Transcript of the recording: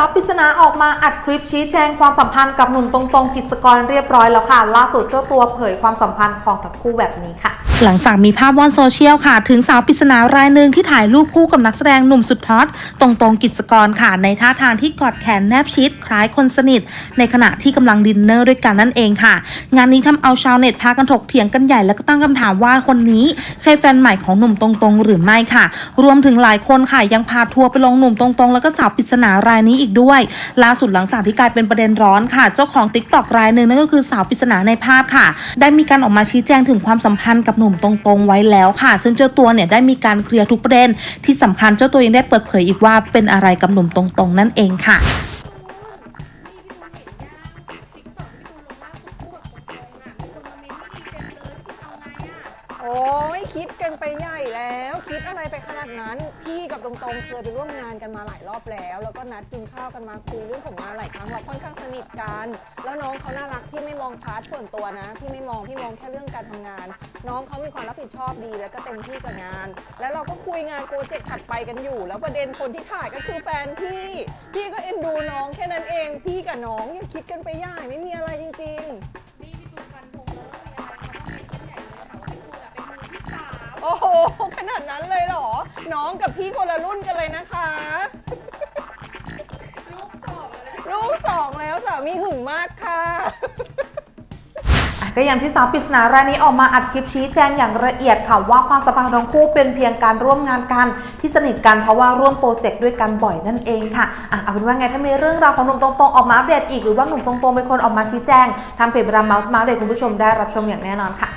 าวปริศนาออกมาอัดคลิปชี้แจงความสัมพันธ์กับหนุ่มตรงๆกิจกรเรียบร้อยแล้วค่ะ ล่าสุดเจ้าตัวเผยความสัมพันธ์ของทั้งคู่แบบนี้ค่ะ หลังจากมีภาพว่อนโซเชียลค่ะ ถึงสาวปริศนารายหนึ่งที่ถ่ายรูปคู่กับนักแสดงหนุ่มสุดฮอตตรงตรงกิจกรค่ะ ในท่าทางที่กอดแขนแนบชิด คล้ายคนสนิท ในขณะที่กำลังดินเนอร์ด้วยกันนั่นเองค่ะ งานนี้ทำเอาชาวเน็ตพากันถกเถียงกันใหญ่แล้วก็ตั้งคำถามว่าคนนี้ใช่แฟนใหม่ของหนุ่มตรงๆหรือไม่ค่ะ รวมถึงหลายคนค่ะยังพาทัวร์ไปลงหนุ่มตรงๆแล้วก็สาวปริศนารายนี้อีกด้วย ล่าสุดหลังจากที่กลายเป็นประเด็นร้อนค่ะ เจ้าของติ๊กตอกรายหนึ่งนั่นก็คือสาวปริศนาในภาพค่ะ ได้มีการออกมาชี้แจงถึงความสัมพันธ์กับหนุ่มตรงๆไว้แล้วค่ะ ซึ่งเจ้าตัวเนี่ยได้มีการเคลียร์ทุกประเด็น ที่สำคัญเจ้าตัวยังได้เปิดเผยอีกว่าเป็นอะไรกับหนุ่มตรงๆ นั่นเองค่ะ โอ้ยคิดกันไปใหญ่แล้ว คิดอะไรไปขนาดนั้น พี่กับตรงๆเคยไปร่วมงานกันมาหลายรอบแล้ว แล้วก็นัดกินข้าวกันมาคุยเรื่องของงานหลายครั้งเราค่อนข้างสนิทกัน แล้วน้องเขาน่ารักพี่ไม่มองพาร์ทส่วนตัวนะพี่ไม่มองพี่มองแค่เรื่องการทำงาน น้องเขามีความรับผิดชอบดีแล้วก็เต็มที่กับงาน แล้วเราก็คุยงานโปรเจกต์ถัดไปกันอยู่ แล้วประเด็นคนที่ถ่ายก็คือแฟนพี่ พี่ก็เอ็นดูน้องแค่นั้นเอง พี่กับน้องอย่าคิดกันไปใหญ่ไม่มีอะไรจริง ๆ นั้นเลยเหรอ น้องกับพี่คนละรุ่นกันเลยนะคะลูกสองลูกสองแล้วสามีหึงมากค่ะ อะก็อย่างที่สาวปริศนารายนี้ออกมาอัดคลิปชี้แจงอย่างละเอียดค่ะว่าความสัมพันธ์ของทั้งคู่เป็นเพียงการร่วมงานกันที่สนิทกันเพราะว่าร่วมโปรเจกต์ด้วยกันบ่อยนั่นเองค่ะอะเอาเป็นว่าไงถ้ามีเรื่องราวของหนุ่มตรงๆออกมาอัปเดตอีกหรือว่าหนุ่มตรงๆเป็นคนออกมาชี้แจงทางเพจบราเมาส์มาเดตคุณผู้ชมได้รับชมอย่างแน่นอนค่ะ